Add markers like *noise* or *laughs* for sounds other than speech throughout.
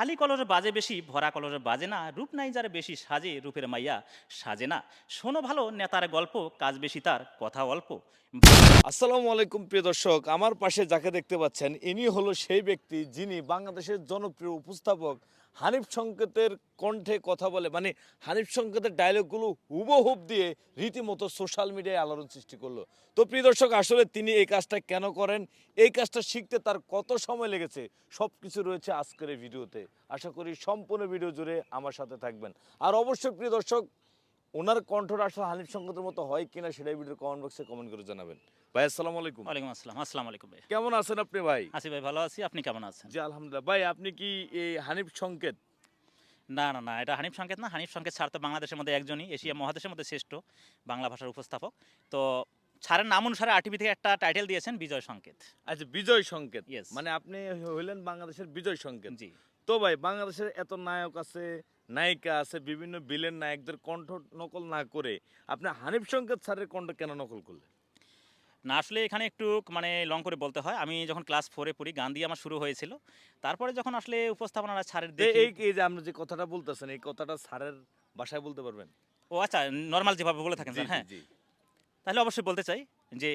খালি কলরে বাজে বেশি, ভরা কলরে বাজে না, রূপ নাই যার বেশি সাজে, রূপের মাইয়া সাজে না। শোনো ভালো, নেতার গল্প, কাজ বেশি তার, কথা অল্প। আসসালামু আলাইকুম, প্রিয় দর্শক। আমার পাশে যাকে দেখতে পাচ্ছেন, ইনি হলো সেই ব্যক্তি যিনি বাংলাদেশের জনপ্রিয় উপস্থাপক হানিফ সংকেতের কণ্ঠে কথা বলে মানে হানিফ সংকেতের ডায়লগগুলো হুবহুব দিয়ে রীতিমতো সোশ্যাল মিডিয়ায় আলোড়ন সৃষ্টি করল। তো প্রিয় দর্শক, আসলে তিনি এই কাজটা কেন করেন? এই কাজটা শিখতে তার কত সময় লেগেছে? সব কিছু রয়েছে আজকের ভিডিওতে আশা করি সম্পূর্ণ ভিডিও জুড়ে আমার সাথে থাকবেন। আর অবশ্যই প্রিয় দর্শক ওনার কণ্ঠটা আসলে হানিফ সংকেতের মতো হয় কিনা সেটাই ভিডিওর কমেন্ট বক্সে কমেন্ট করে জানাবেন। ভাই আসসালামু আলাইকুম। ওয়ালাইকুম আসসালাম আসসালামু আলাইকুম ভাই। কেমন আছেন আপনি ভাই? আসি ভাই ভালো আছি। আপনি কেমন আছেন? জি আলহামদুলিল্লাহ। ভাই আপনি কি এই হানিফ সংকেত? না না না এটা হানিফ সংকেত না। হানিফ সংকেত ছাড় তো বাংলাদেশের মধ্যে একজনই। এশিয়া মহাদেশের মধ্যে শ্রেষ্ঠ বাংলা ভাষার উপস্থাপক। তো ছাড়ের নাম অনুসারে আরটিভি থেকে একটা টাইটেল দিয়েছেন বিজয় সংকেত। আচ্ছা বিজয় সংকেত. মানে আপনি হইলেন বাংলাদেশের বিজয় সংকেত। জি। তো ভাই বাংলাদেশের এত নায়ক আছে নায়িকা আছে বিভিন্ন বিলেন নায়কদের কণ্ঠ নকল না করে আপনি হানিফ সংকেত স্যারের কণ্ঠ কেন নকল করলেন? না আসলে এখানে একটু মানে লং করে বলতে হয়। আমি যখন ক্লাস ফোরে পড়ি গান দিয়ে আমার শুরু হয়েছিল। তারপরে যখন আসলে উপস্থাপনাটা ছাড়ের যে এই এই যে আপনি যে কথাটা বলতেছেন এই কথাটা স্যারের ভাষায় বলতে পারবেন? ও আচ্ছা নর্মাল যেভাবে বলে থাকেন হ্যাঁ। তাহলে অবশ্যই বলতে চাই যে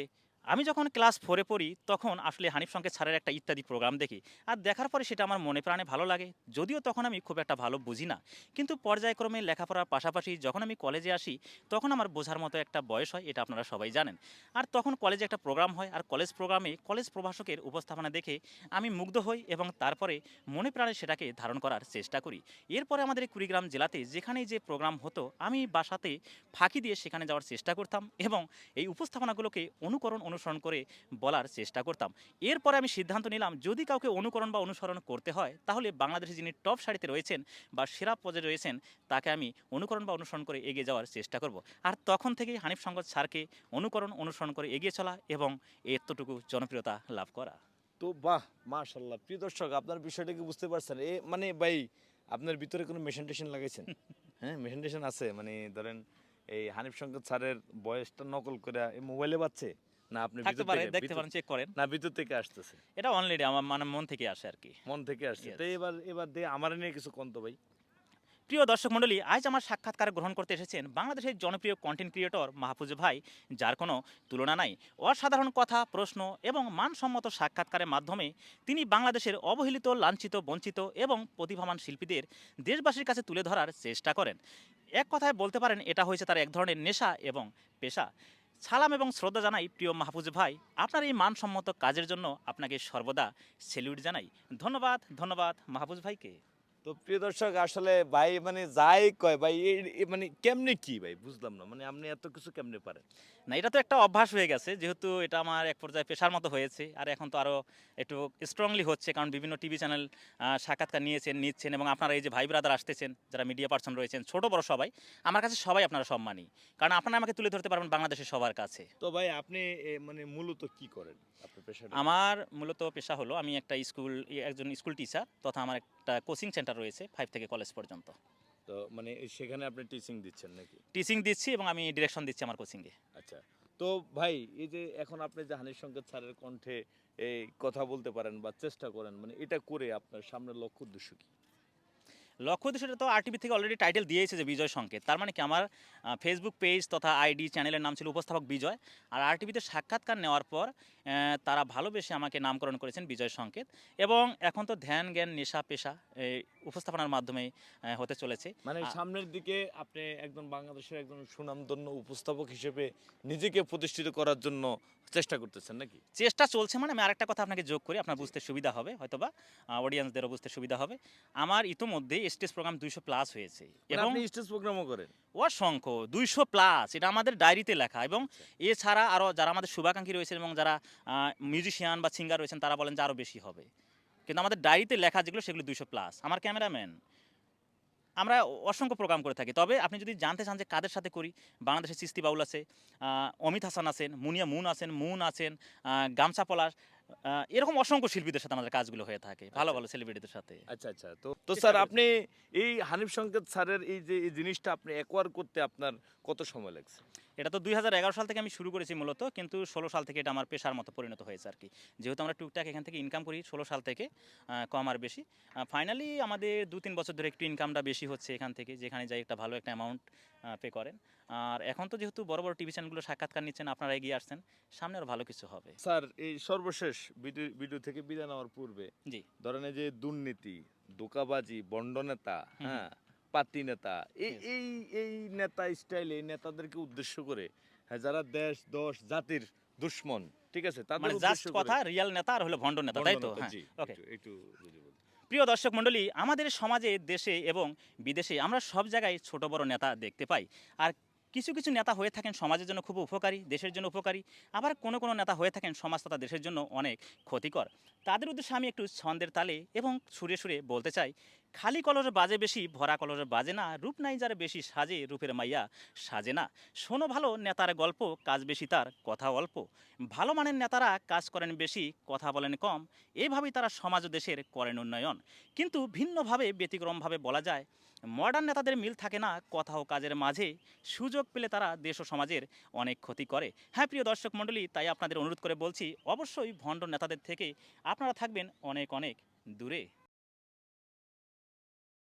আমি যখন ক্লাস ফোরে পড়ি, তখন আসলে হানিফ সংকেত স্যারের একটা ইত্যাদি প্রোগ্রাম দেখি। আর দেখার পরে সেটা আমার মনে প্রাণে ভালো লাগে। যদিও তখন আমি খুব একটা ভালো বুঝি না। কিন্তু পর্যায়ক্রমে লেখাপড়ার পাশাপাশি যখন আমি কলেজে আসি, তখন আমার বোঝার মতো একটা বয়স হয়, এটা আপনারা সবাই জানেন। আর তখন কলেজে একটা প্রোগ্রাম হয়, আর কলেজ প্রোগ্রামে কলেজ প্রভাষকের উপস্থাপনা দেখে আমি মুগ্ধ হই এবং তারপরে মনে প্রাণে সেটাকে ধারণ করার চেষ্টা করি। এরপরে আমাদের কুড়িগ্রাম জেলাতে যেখানেই যে প্রোগ্রাম হতো, আমি বাসাতে ফাঁকি দিয়ে সেখানে যাওয়ার চেষ্টা করতাম এবং এই উপস্থাপনাগুলোকে অনুকরণ অনুসরণ করে বলার চেষ্টা করতাম। এরপরে আমি সিদ্ধান্ত নিলাম যদি কাউকে অনুকরণ বা অনুসরণ করতে হয় তাহলে বাংলাদেশে যিনি টপ সারিতে রয়েছেন বা সেরা পর্যায়ে রয়েছেন তাকে আমি অনুকরণ বা অনুসরণ করে এগিয়ে যাওয়ার চেষ্টা করব। আর তখন থেকেই হানিফ সংগত স্যারকে অনুকরণ অনুসরণ করে এগিয়ে চলা এবং এতটুকু জনপ্রিয়তা লাভ করা। তো বাহ মাশাল্লাহ প্রিয় দর্শক আপনার বিষয়টা কি বুঝতে পারছেন? এ মানে ভাই আপনার ভিতরে কোনো মেশিন টেশন লাগাইছেন? *laughs* হ্যাঁ মেশিন টেশন আছে। মানে ধরেন এই হানিফ সংকেত স্যারের বয়সটা নকল করে এই মোবাইলে পাচ্ছে না আপনি থাকতে পারে দেখতে পারেন চেক করেন। না ভিতর থেকে আসতেছে। এটা অলরেডি আমার মানে মন থেকে আসে আর কি। মন থেকে আসছে। তো এবার এবার দিয়ে আমার নিয়ে কিছু কন্ত ভাই। প্রিয় দর্শক মণ্ডলী আজ আমার সাক্ষাৎকার গ্রহণ করতে এসেছেন বাংলাদেশের জনপ্রিয় কন্টেন্ট ক্রিয়েটর মাহফুজ ভাই যার কোনো তুলনা নাই। অসাধারণ কথা প্রশ্ন এবং মানসম্মত সাক্ষাৎকারের মাধ্যমে তিনি বাংলাদেশের অবহেলিত লাঞ্ছিত বঞ্চিত এবং প্রতিভাবান শিল্পীদের দেশবাসীর কাছে তুলে ধরার চেষ্টা করেন। এক কথায় বলতে পারেন এটা হয়েছে তার এক ধরনের নেশা এবং পেশা। সালাম এবং শ্রদ্ধা জানাই প্রিয় মাহফুজ ভাই। আপনার এই মানসম্মত কাজের জন্য আপনাকে সর্বদা সেলিউট জানাই। ধন্যবাদ ধন্যবাদ মাহফুজ ভাইকে। তো প্রিয় দর্শক, আসলে ভাই মানে যাই কয়, ভাই মানে কেমনে কি ভাই? বুঝলাম না। মানে আপনি এত কিছু কেমনে পারেন? না এটা তো একটা অভ্যাস হয়ে গেছে। যেহেতু এটা আমার এক পর্যায়ে পেশার মতো হয়েছে আর এখন তো আরও একটু স্ট্রংলি হচ্ছে কারণ বিভিন্ন টিভি চ্যানেল সাক্ষাৎকার নিয়েছেন নিচ্ছেন এবং আপনারা এই যে ভাই ব্রাদার আসতেছেন যারা মিডিয়া পার্সন রয়েছেন ছোট বড় সবাই আমার কাছে সবাই আপনারা সম্মানী। কারণ আপনারা আমাকে তুলে ধরতে পারবেন বাংলাদেশের সবার কাছে। তো ভাই আপনি মানে মূলত কি করেন? আমার মূলত পেশা হলো আমি একটা স্কুল একজন স্কুল টিচার তথা আমার একটা কোচিং সেন্টার রয়েছে ফাইভ থেকে কলেজ পর্যন্ত। তো মানে সেখানে আপনি টিচিং দিচ্ছেন নাকি? টিচিং দিচ্ছি এবং আমি ডিরেকশন দিচ্ছি আমার কোচিংয়ে আচ্ছা তো ভাই এই যে এখন আপনি যে সঙ্গে সংকেত স্যারের কণ্ঠে এই কথা বলতে পারেন বা চেষ্টা করেন মানে এটা করে আপনার সামনের লক্ষ্য উদ্দেশ্য কি? লক্ষ্য উদ্দেশ্যটা তো আরটিভি থেকে অলরেডি টাইটেল দিয়েছে যে বিজয় সংকেত। তার মানে কি আমার ফেসবুক পেজ তথা আইডি চ্যানেলের নাম ছিল উপস্থাপক বিজয়। আর আরটিভিতে সাক্ষাৎকার নেওয়ার পর তারা ভালোবেসে আমাকে নামকরণ করেছেন বিজয় সংকেত। এবং এখন তো ধ্যান জ্ঞান নেশা পেশা এই উপস্থাপনার মাধ্যমে হতে চলেছে। মানে সামনের দিকে আপনি একজন বাংলাদেশের একজন সুনামধন্য উপস্থাপক হিসেবে নিজেকে প্রতিষ্ঠিত করার জন্য চেষ্টা করতেছেন নাকি? চেষ্টা চলছে মানে আমি আরেকটা কথা আপনাকে যোগ করি আপনার বুঝতে সুবিধা হবে হয়তোবা অডিয়েন্সদেরও বুঝতে সুবিধা হবে। আমার ইতোমধ্যে স্টেজ প্রোগ্রাম দুইশো প্লাস হয়েছে। মানে এবং স্টেজ প্রোগ্রামও করেন? অসংখ্য দুইশো প্লাস এটা আমাদের ডায়েরিতে লেখা। এবং এছাড়া আরও যারা আমাদের শুভাকাঙ্ক্ষী রয়েছেন এবং যারা মিউজিশিয়ান বা সিঙ্গার রয়েছেন তারা বলেন যে আরও বেশি হবে। কিন্তু আমাদের ডায়েরিতে লেখা যেগুলো সেগুলো দুইশো প্লাস আমার ক্যামেরাম্যান আমরা অসংখ্য প্রোগ্রাম করে থাকি। তবে আপনি যদি জানতে চান যে কাদের সাথে করি বাংলাদেশের চিস্তি বাউল আছে অমিত হাসান আছেন মুনিয়া মুন আছেন মুন আছেন গামছা পলাশ এরকম অসংখ্য শিল্পীদের সাথে আমাদের কাজগুলো হয়ে থাকে। ভালো ভালো সেলিব্রিটিদের সাথে। আচ্ছা আচ্ছা। তো তো স্যার আপনি এই হানিফ সংকেত স্যারের এই যে এই জিনিসটা আপনি একোয়ার করতে আপনার কত সময় লাগছে? এটা তো দুই হাজার এগারো সাল থেকে আমি শুরু করেছি মূলত কিন্তু ষোলো সাল থেকে এটা আমার পেশার মতো পরিণত হয়েছে আর কি। যেহেতু আমরা টুকটাক এখান থেকে ইনকাম করি ষোলো সাল থেকে কম আর বেশি। ফাইনালি আমাদের দু তিন বছর ধরে একটু ইনকামটা বেশি হচ্ছে এখান থেকে যেখানে যাই একটা ভালো একটা অ্যামাউন্ট পে করেন। আর এখন তো যেহেতু বড় বড় টিভি চ্যানেলগুলো সাক্ষাৎকার নিচ্ছেন আপনারা এগিয়ে আসছেন সামনে আরও ভালো কিছু হবে। স্যার এই সর্বশেষ ভিডিও থেকে বিদায় নেওয়ার পূর্বে জি। ধরেন এই যে দুর্নীতি দোকাবাজি বন্ড নেতা হ্যাঁ পাতি নেতা। এই এই নেতা স্টাইল এই নেতাদেরকে উদ্দেশ্য করে হ্যাঁ যারা দেশ দশ জাতির দুশ্মন ঠিক আছে? তাদের মানে জাস্ট কথা রিয়াল নেতা আর হলো ভণ্ড নেতা তাই তো? হ্যাঁ ওকে একটু-। প্রিয় দর্শক মণ্ডলী আমাদের সমাজে দেশে এবং বিদেশে আমরা সব জায়গায় ছোট বড় নেতা দেখতে পাই। আর কিছু কিছু নেতা হয়ে থাকেন সমাজের জন্য খুব উপকারী, দেশের জন্য উপকারী। আবার কোনো কোনো নেতা হয়ে থাকেন সমাজ তথা দেশের জন্য অনেক ক্ষতিকর। তাদের উদ্দেশ্যে আমি একটু ছন্দের তালে এবং সুরে সুরে বলতে চাই, খালি কলরে বাজে বেশি, ভরা কলরে বাজে না, রূপ নাই যার বেশি সাজে, রূপের মাইয়া সাজে না। শোনো ভালো নেতার গল্প, কাজ বেশি তার কথা অল্প। ভালো মানের নেতারা কাজ করেন বেশি, কথা বলেন কম। এভাবেই তারা সমাজ দেশের করেন উন্নয়ন। কিন্তু ভিন্নভাবে, ব্যতিক্রমভাবে বলা যায় মডার্ন নেতাদের মিল থাকে না, কথা ও কাজের মাঝে। সুযোগ পেলে তারা দেশ ও সমাজের অনেক ক্ষতি করে। হ্যাঁ প্রিয় দর্শক মণ্ডলী, তাই আপনাদের অনুরোধ করে বলছি, অবশ্যই ভণ্ড নেতাদের থেকে আপনারা থাকবেন অনেক অনেক দূরে।